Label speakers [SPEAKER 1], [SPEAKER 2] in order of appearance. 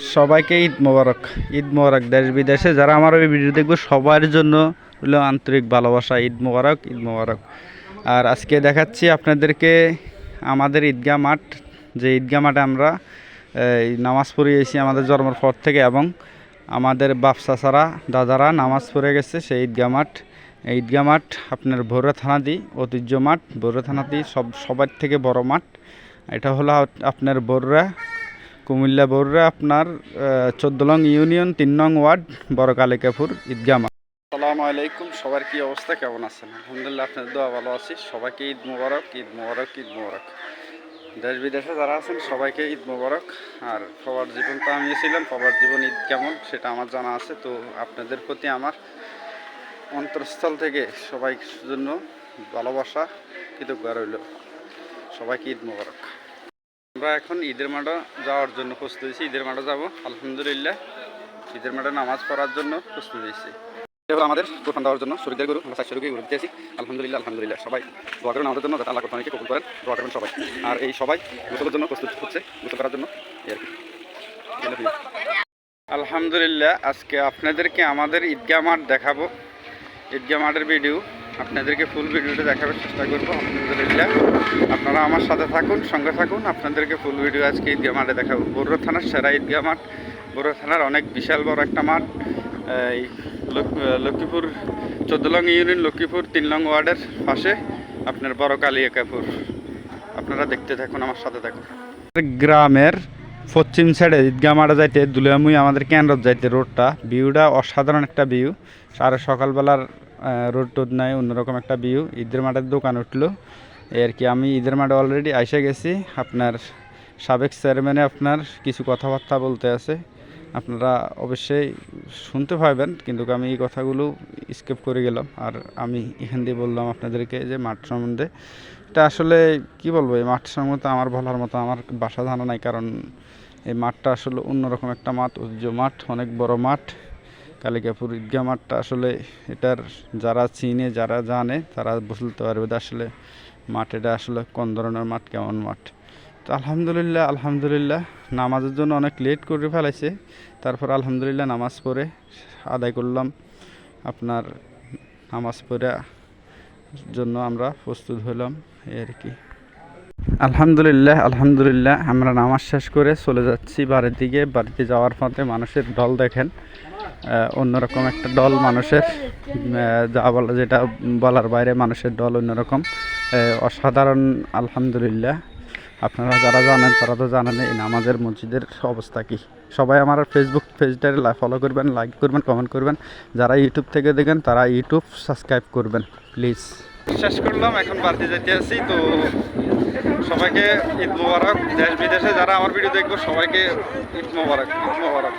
[SPEAKER 1] সবাইকে ঈদ মোবারক ঈদ মোবারক দেশ বিদেশে। যারা আমার ওই ভিডিও দেখব, সবার জন্য হলো আন্তরিক ভালোবাসা, ঈদ মোবারক ঈদ মোবারক। আর আজকে দেখাচ্ছি আপনাদেরকে আমাদের ঈদগাহ মাঠ, যে ঈদগাহ মাঠে আমরা নামাজ পড়িয়েছি আমাদের জন্মের পর থেকে এবং আমাদের বাপসা ছাড়া দাদারা নামাজ পড়ে গেছে সেই ঈদগাহ মাঠ। এই ঈদগাহ মাঠ আপনার ভোরে থানাদি, ঐতিহ্য মাঠ, ভোরে থানাদি, সব, সবার থেকে বড় মাঠ। এটা হলো আপ- আপনার বররা কুমিল্লা বররা আপনার চোদ্দ লং ইউনিয়ন, তিন নং ওয়ার্ড বড় কালিকাপুর ঈদগাহ মাঠ আসসালামু আলাইকুম, সবার কি অবস্থা? কেমন আছেন? আলহামদুলিল্লাহ, আপনাদের দোয়া ভালো আছি। সবাইকে ঈদ মুবারক, ঈদ মোবারক ঈদ মোবারক। দেশ বিদেশে যারা আছেন, সবাইকে ঈদ মুবারক। আর সবার জীবন তো আমি ছিলাম, সবার জীবন ঈদ কেমন সেটা আমার জানা আছে। তো আপনাদের প্রতি আমার অন্তরস্থল থেকে সবাই জন্য ভালোবাসা কৃতজ্ঞ রইল। সবাইকে ঈদ মোবারক। আমরা এখন ঈদের মাঠে যাওয়ার জন্য প্রস্তুত হয়েছি। ঈদের মাঠে যাব। আলহামদুলিল্লাহ, ঈদের মাঠে নামাজ পড়ার জন্য প্রস্তুত হয়েছি। আমাদের কোরবান দেওয়ার জন্য শরীরদের গরু। আমরা রুগী গরু দিতেছি আলহামদুলিল্লাহ আলহামদুলিল্লাহ, সবাই দোয়া করেন আমাদের জন্য যাতে আল্লাহ কোরবানিকে কবুল করেন, দোয়া করবেন সবাই। আর এই সবাই গোসলের জন্য প্রস্তুত হচ্ছে, গোসল করার জন্য। আলহামদুলিল্লাহ, আজকে আপনাদেরকে আমাদের ঈদগাহ মাঠ দেখাবো। ঈদগাহ মাঠের ভিডিও আপনাদেরকে ফুল ভিডিওটা দেখাবার চেষ্টা করব আলহামদুলিল্লাহ আপনারা আমার সাথে থাকুন, সঙ্গে থাকুন। আপনাদেরকে ফুল ভিডিও আজকে ঈদগাহ মাঠে দেখাবো। বড়ুয়া থানার সেরা ঈদগাহ মাঠ। বড়ুয়া থানার অনেক বিশাল বড় একটা মাঠ। এই লক্ষ্মীপুর, চোদ্দ লং ইউনিয়ন, লক্ষ্মীপুর, তিন লং ওয়ার্ডের পাশে আপনার বড় কালিয়াকাপুর। আপনারা দেখতে থাকুন, আমার সাথে থাকুন। গ্রামের পশ্চিম সাইডে ঈদগাহ মাঠে যাইতে, দুলিয়ামুই আমাদের কেন্দ্রত যাইতে রোডটা ভিউটা অসাধারণ একটা ভিউ আর সকালবেলার রোড টোড নাই, অন্যরকম একটা ভিউ ঈদের মাঠের দোকান উঠল। এই আর কি, আমি ঈদের মাঠে অলরেডি আইসে গেছি। আপনার সাবেক চেয়ারম্যানে আপনার কিছু কথাবার্তা বলতে আছে। আপনারা অবশ্যই শুনতে পাবেন, কিন্তু আমি এই কথাগুলো স্কেপ করে গেলাম। আর আমি এখান দিয়ে বললাম আপনাদেরকে যে মাঠ সম্বন্ধে। এটা আসলে কি বলব, এই মাঠ সম্বন্ধে আমার বলার মতো আমার বাসা জানা নাই, কারণ এই মাঠটা আসলে অন্যরকম একটা মাঠ ঐতিহ্য মাঠ, অনেক বড় মাঠ। কালিকাপুর ঈদগাহ মাঠটা আসলে এটার যারা চিনে, যারা জানে, তারা বলতে পারবে আসলে মাঠ এটা আসলে কোন ধরনের মাঠ, কেমন মাঠ। তো আলহামদুলিল্লাহ আলহামদুলিল্লাহ, নামাজের জন্য অনেক লেট করে ফেলাইছে। তারপর আলহামদুলিল্লাহ নামাজ পড়ে আদায় করলাম। আপনার নামাজ পড়ে জন্য আমরা প্রস্তুত হলাম, এই আর কি। আলহামদুলিল্লাহ আলহামদুলিল্লাহ, আমরা নামাজ শেষ করে চলে যাচ্ছি বাড়ির দিকে। বাড়িতে যাওয়ার পথে মানুষের দল দেখেন অন্যরকম একটা দল মানুষের যা বলা যেটা বলার বাইরে মানুষের দল অন্যরকম। অসাধারণ, আলহামদুলিল্লাহ। আপনারা যারা জানেন, তারা তো জানেন এই নামাজের মসজিদের অবস্থা কি। সবাই আমার ফেসবুক পেজটা ফলো করবেন লাইক করবেন কমেন্ট করবেন। যারা ইউটিউব থেকে দেখেন, তারা ইউটিউব সাবস্ক্রাইব করবেন প্লিজ শেষ করলাম, এখন বাড়িতে যেতে আছি তো সবাইকে ঈদ মোবারক। দেশ বিদেশে যারা আমার ভিডিও দেখব সবাইকে ঈদ মোবারক ঈদ মোবারক।